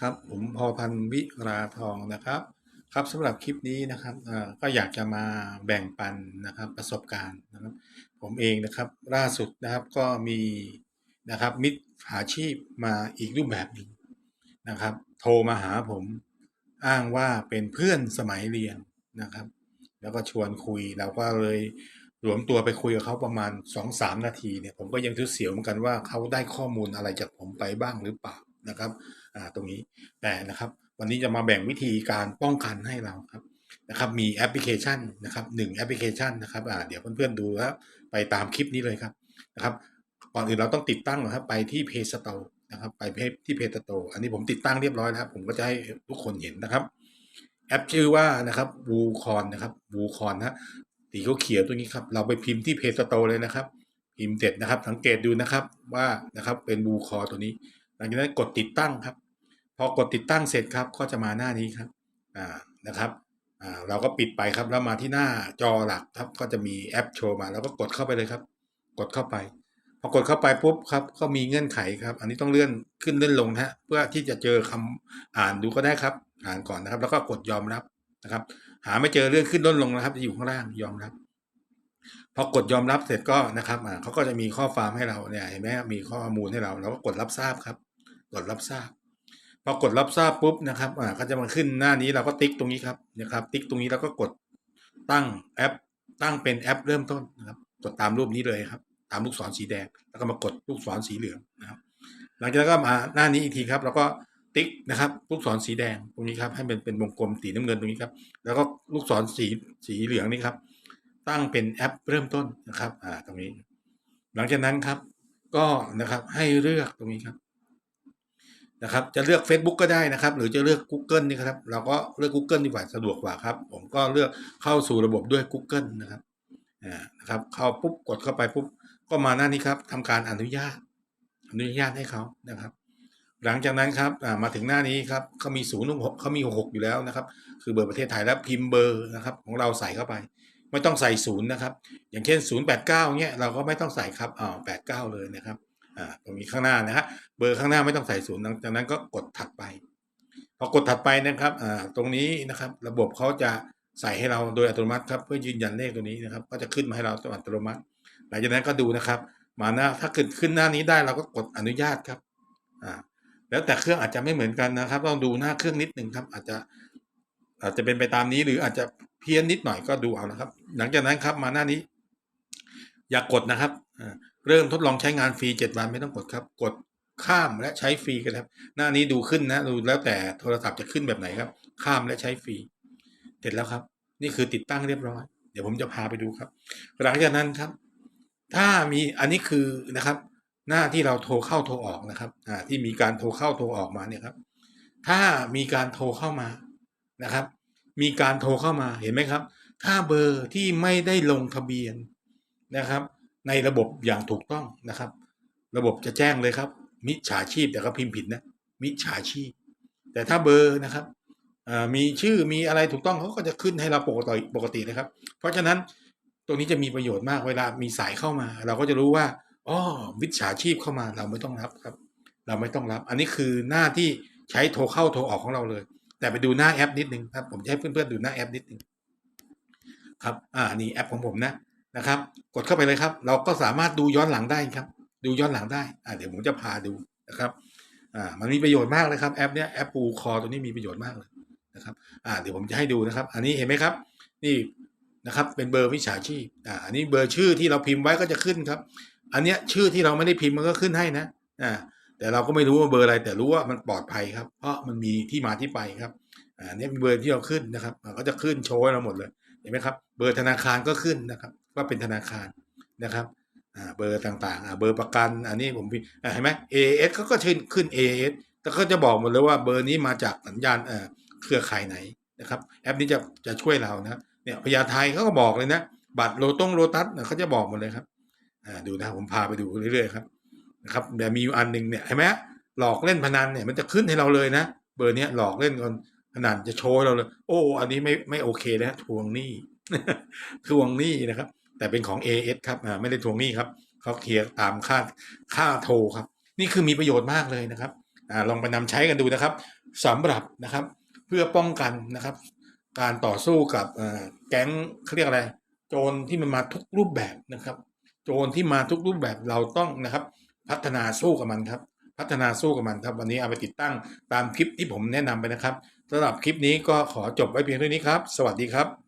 ครับผมพอพันวิราทองนะครับครับสำหรับคลิปนี้นะครับอ่าก็อยากจะมาแบ่งปันนะครับประสบการณ์นะครับ ผมเองนะครับล่าสุดนะครับก็มีนะครับมิจฉาชีพมาอีกรูปแบบหนึ่งนะครับ โทรมาหาผมอ้างว่าเป็นเพื่อนสมัยเรียนนะครับ แล้วก็ชวนคุยเราก็เลยรวมตัวไปคุยกับเขาประมาณ2อสามนาทีเนี่ยผมก็ยังทุเสียวเหมือนกันว่าเขาได้ข้อมูลอะไรจากผมไปบ้างหรือเปล่า นะครับอ่าตรงนี้แต่นะครับวันนี้จะมาแบ่งวิธีการป้องกันให้เราครับนะครับมีแอปพลิเคชันนะครับหนึ่งแอปพลิเคชันนะครับอ่าเดี๋ยวเพื่อนๆดูแล้วไปตามคลิปนี้เลยครับนะครับก่อนอื่นเราต้องติดตั้งนะครับไปที่ Play Store นะครับไปที่ Play Store อันนี้ผมติดตั้งเรียบร้อยแล้วครับผมก็จะให้ทุกคนเห็นนะครับ แอปชื่อว่านะครับวูคอนนะครับวูคอนนะสีเขาเขียวตัวนี้ครับเราไปพิมพ์ที่เพจสโตเลยนะครับพิมพ์เสร็จนะครับ สังเกตดูนะครับว่านะครับเป็นวูคอตัวนี้ หลังจากนั้นกดติดตั้งครับ พอกดติดตั้งเสร็จครับก็จะมาหน้านี้ครับอ่านะครับอ่าเราก็ปิดไปครับแล้วมาที่หน้าจอหลักครับก็จะมีแอปโชว์มา แล้วก็กดเข้าไปเลยครับ กดเข้าไป พอกดเข้าไปปุ๊บครับก็มีเงื่อนไขครับ อันนี้ต้องเลื่อนขึ้นเลื่อนลงนะฮะเพื่อที่จะเจอคำอ่านดูก็ได้ครับ อ่านก่อนนะครับ แล้วก็กดยอมรับนะครับ หาไม่เจอเรื่องขึ้นลดลงนะครับ จะอยู่ข้างล่างยอมรับพอกดยอมรับเสร็จก็นะครับอ่าเขาก็จะมีข้อความให้เราเนี่ยเห็นไหมครับมีข้อมูลให้เราเราก็กดรับทราบครับ กดรับทราบพอกดรับทราบปุ๊บนะครับอ่าก็จะมาขึ้นหน้านี้เราก็ติ๊กตรงนี้ครับนะครับ ติ๊กตรงนี้แล้วก็กดตั้งแอป ตั้งเป็นแอปเริ่มต้นนะครับกดตามรูปนี้เลยครับ ตามลูกศรสีแดง แล้วก็มากดลูกศรสีเหลืองนะครับหลังจากนั้นก็มาหน้านี้อีกทีครับ แล้วก็ติ๊กนะครับลูกศรสีแดงตรงนี้ครับให้เป็นเป็นวงกลมสีน้ำเงินตรงนี้ครับ แล้วก็ลูกศรสีสีเหลืองนี่ครับ ตั้งเป็นแอปเริ่มต้นนะครับ อ่าตรงนี้ หลังจากนั้นครับ ก็นะครับให้เลือกตรงนี้ครับ นะครับ จะเลือก Facebook ก็ได้นะครับ หรือจะเลือก Google นี่ครับ เราก็เลือก Google ดีกว่าสะดวกกว่าครับ ผมก็เลือกเข้าสู่ระบบด้วย Google นะครับอ่านะครับ เข้าปุ๊บกดเข้าไปปุ๊บก็มาหน้านี้ครับทำการอนุญาต อนุญาตให้เขานะครับ หลังจากนั้นครับอ่ามาถึงหน้านี้ครับเขามีศูนย์หกเขามีหกอยู่แล้วนะครับ คือเบอร์ประเทศไทยแล้วพิมพ์เบอร์นะครับ ของเราใส่เข้าไป ไม่ต้องใส่ศูนย์นะครับ อย่างเช่นศูนย์แปดเก้าเนี่ยเราก็ไม่ต้องใส่ครับอ่าแปดเก้าเลยนะครับ อ่าตรงนี้ข้างหน้านะฮะเบอร์ข้างหน้าไม่ต้องใส่ศูนย์จากนั้นก็กดถัดไปพอกดถัดไปนะครับอ่าตรงนี้นะครับ ระบบเขาจะใส่ให้เราโดยอัตโนมัติครับเพื่อยืนยันเลขตัวนี้นะครับ ก็จะขึ้นมาให้เราอัตโนมัติ หลังจากนั้นก็ดูนะครับ มาหน้าถ้าเกิดขึ้นหน้านี้ได้เราก็กดอนุญาตครับอ่าแล้วแต่เครื่องอาจจะไม่เหมือนกันนะครับ ต้องดูหน้าเครื่องนิดหนึ่งครับ อาจจะอาจจะเป็นไปตามนี้หรืออาจจะเพี้ยนนิดหน่อยก็ดูเอานะครับ หลังจากนั้นครับมาหน้านี้ อย่ากกดนะครับอ่า เริ่มทดลองใช้งานฟรีเจ็ดวันไม่ต้องกดครับ กดข้ามและใช้ฟรีกันครับ หน้านี้ดูขึ้นนะดูแล้วแต่โทรศัพท์จะขึ้นแบบไหนครับ ข้ามและใช้ฟรี เสร็จแล้วครับ นี่คือติดตั้งเรียบร้อย เดี๋ยวผมจะพาไปดูครับ หลังจากนั้นครับ ถ้ามีอันนี้คือนะครับ หน้าที่เราโทรเข้าโทรออกนะครับอ่าที่มีการโทรเข้าโทรออกมาเนี่ยครับ ถ้ามีการโทรเข้ามานะครับ มีการโทรเข้ามาเห็นไหมครับ ถ้าเบอร์ที่ไม่ได้ลงทะเบียนนะครับ ในระบบอย่างถูกต้องนะครับ ระบบจะแจ้งเลยครับ มิจฉาชีพแต่ก็พิมพ์ผิดนะมิจฉาชีพ แต่ถ้าเบอร์นะครับมีชื่อมีอะไรถูกต้องเขาก็จะขึ้นให้เราปกติปกตินะครับ เพราะฉะนั้นตรงนี้จะมีประโยชน์มากเวลามีสายเข้ามา เราก็จะรู้ว่าอ๋อมิจฉาชีพเข้ามาเราไม่ต้องรับครับ เราไม่ต้องรับ อันนี้คือหน้าที่ใช้โทรเข้าโทรออกของเราเลย แต่ไปดูหน้าแอปนิดนึงครับผมจะให้เพื่อนๆดูหน้าแอปนิดนึงครับอ่านี่แอปของผมนะ นะครับ กดเข้าไปเลยครับ เราก็สามารถดูย้อนหลังได้ครับ ดูย้อนหลังได้อ่าเดี๋ยวผมจะพาดูนะครับอ่ามันมีประโยชน์มากเลยครับแอปเนี้ยแอปปูคอตัวนี้มีประโยชน์มากเลยนะครับอ่าเดี๋ยวผมจะให้ดูนะครับ อันนี้เห็นไหมครับ นี่นะครับเป็นเบอร์วิชาชีพอ่าอันนี้เบอร์ชื่อที่เราพิมพ์ไว้ก็จะขึ้นครับ อันเนี้ยชื่อที่เราไม่ได้พิมพ์มันก็ขึ้นให้นะอ่าแต่เราก็ไม่รู้ว่าเบอร์อะไร แต่รู้ว่ามันปลอดภัยครับ เพราะมันมีที่มาที่ไปครับอ่าเนี่ยเป็นเบอร์ที่เราขึ้นนะครับก็จะขึ้นโชว์ให้เราหมดเลยเห็นไหมครับ เบอร์ธนาคารก็ขึ้นนะครับ ว่าเป็นธนาคารนะครับเบอร์ต่างๆเบอร์ประกัน อันนี้ผมพี่เห็นไหม AS เขาก็ขึ้นขึ้น AS แต่ก็จะบอกหมดเลยว่าเบอร์นี้มาจากสัญญาณเอเครือข่ายไหนนะครับแอปนี้จะจะช่วยเรานะเนี่ยพญาไทยเขาก็บอกเลยนะบัตรโลตงโลตัสเขาจะบอกหมดเลยครับดูนะผมพาไปดูเรื่อยๆครับนะครับแต่มีอยู่อันหนึ่งเนี่ยเห็นไหมหลอกเล่นพนันเนี่ยมันจะขึ้นให้เราเลยนะ เบอร์เนี้ยหลอกเล่นกันพนันจะโชว์เราเลย โอ้ อันนี้ไม่ไม่โอเคนะทวงหนี้ทวงหนี้นะครับ แต่เป็นของ AS ครับไม่ได้ทวงหนี้ครับเขาเคลียร์ตามค่าค่าโทรครับ นี่คือมีประโยชน์มากเลยนะครับอลองไปนำใช้กันดูนะครับสำหรับนะครับเพื่อป้องกันนะครับ การต่อสู้กับแก๊งเขาเรียกอะไร โจรที่มันมาทุกรูปแบบนะครับ โจรที่มาทุกรูปแบบเราต้องนะครับ พัฒนาสู้กับมันครับ พัฒนาสู้กับมันครับ วันนี้เอาไปติดตั้งตามคลิปที่ผมแนะนำไปนะครับสำหรับคลิปนี้ก็ขอจบไว้เพียงเท่านี้ครับ สวัสดีครับ